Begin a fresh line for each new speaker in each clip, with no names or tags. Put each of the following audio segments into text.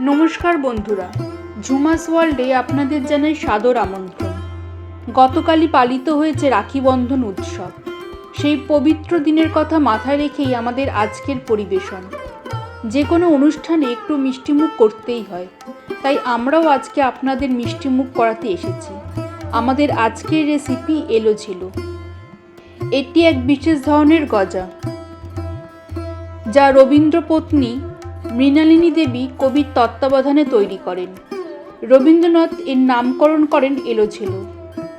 নমস্কার বন্ধুরা ঝুমাস ওয়ার্ল্ডে আপনাদের জানাই সাদর আমন্ত্রণ। গতকালই পালিত হয়েছে রাখি বন্ধন উৎসব। সেই পবিত্র দিনের কথা মাথায় রেখেই আমাদের আজকের পরিবেশন। যে কোনো অনুষ্ঠানে একটু মিষ্টিমুখ করতেই হয়। তাই আমরাও আজকে আপনাদের মিষ্টিমুখ করাতে এসেছি। আমাদের আজকের রেসিপি এলো ছিল। এটি এক বিশেষ ধরনের গজা, যা রবীন্দ্র পত্নী মৃণালিনী দেবী কবির তত্ত্বাবধানে তৈরি করেন। রবীন্দ্রনাথ এর নামকরণ করেন এলোঝিল।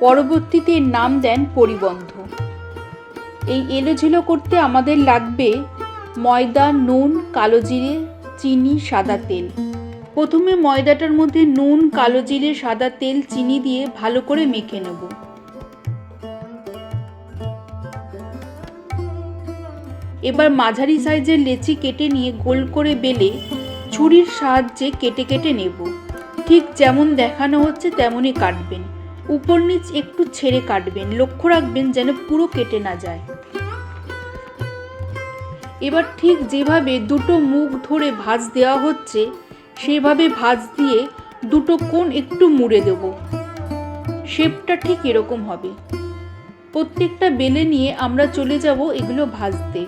পরবর্তীতে এর নাম দেন পরিবন্ধ। এই এলোঝিল করতে আমাদের লাগবে ময়দা, নুন, কালো জিরে, চিনি, সাদা তেল। প্রথমে ময়দাটার মধ্যে নুন, কালো জিরে, সাদা তেল, চিনি দিয়ে ভালো করে মেখে নেব। এবার মাঝারি সাইজের লেচি কেটে নিয়ে গোল করে বেলে ছুরির সাহায্যে কেটে কেটে নেব। ঠিক যেমন দেখানো হচ্ছে তেমনই কাটবেন। উপর নিচ একটু ছেড়ে কাটবেন। লক্ষ্য রাখবেন যেন পুরো কেটে না যায়। এবার ঠিক যেভাবে দুটো মুখ ধরে ভাজ দেওয়া হচ্ছে, সেভাবে ভাজ দিয়ে দুটো কোণ একটু মুড়ে দেব। শেপটা ঠিক এরকম হবে। প্রত্যেকটা বেলে নিয়ে আমরা চলে যাব এগুলো ভাজতে।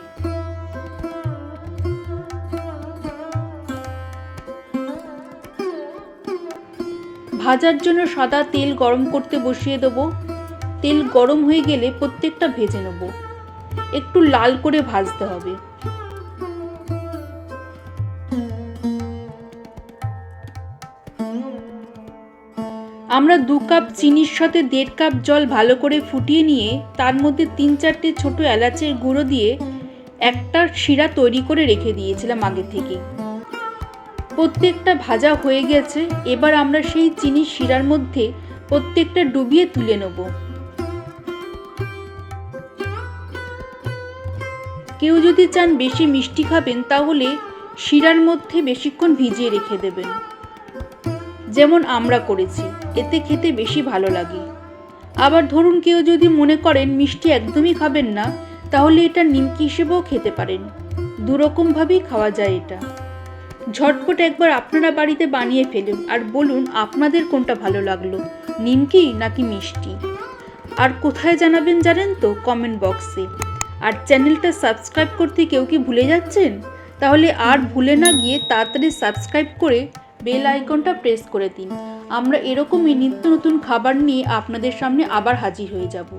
ভাজার জন্য সাদা তেল গরম করতে বসিয়ে দেব। তেল গরম হয়ে গেলে প্রত্যেকটা ভেজে নেব। একটু লাল করে ভাজতে হবে। আমরা দু কাপ চিনির সাথে দেড় কাপ জল ভালো করে ফুটিয়ে নিয়ে তার মধ্যে তিন চারটে ছোট এলাচের গুঁড়ো দিয়ে একটা শিরা তৈরি করে রেখে দিয়েছিলাম আগে থেকে। প্রত্যেকটা ভাজা হয়ে গেছে, এবার আমরা সেই চিনির শিরার মধ্যে প্রত্যেকটা ডুবিয়ে তুলে নেব। কেউ যদি চান বেশি মিষ্টি খাবেন, তাহলে শিরার মধ্যে বেশিক্ষণ ভিজিয়ে রেখে দেবেন। যেমন আমরা করেছি, এতে খেতে বেশি ভালো লাগে। আবার ধরুন কেউ যদি মনে করেন মিষ্টি একদমই খাবেন না, তাহলে এটা নিমকি হিসেবেও খেতে পারেন। দুরকমভাবেই খাওয়া যায় এটা। ঝটপট একবার আপনারা বাড়িতে বানিয়ে ফেলুন আর বলুন আপনাদের কোনটা ভালো লাগল, নিমকি নাকি মিষ্টি? আর কোথায় জানাবেন জানেন তো কমেন্ট বক্সে। আর চ্যানেলটা সাবস্ক্রাইব করতে কেউ কি ভুলে যাচ্ছেন? তাহলে আর ভুলে না গিয়ে তাড়াতাড়ি সাবস্ক্রাইব করে বেল আইকনটা প্রেস করে দিন। আমরা এরকমই নিত্য নতুন খাবার নিয়ে আপনাদের সামনে আবার হাজির হয়ে যাব।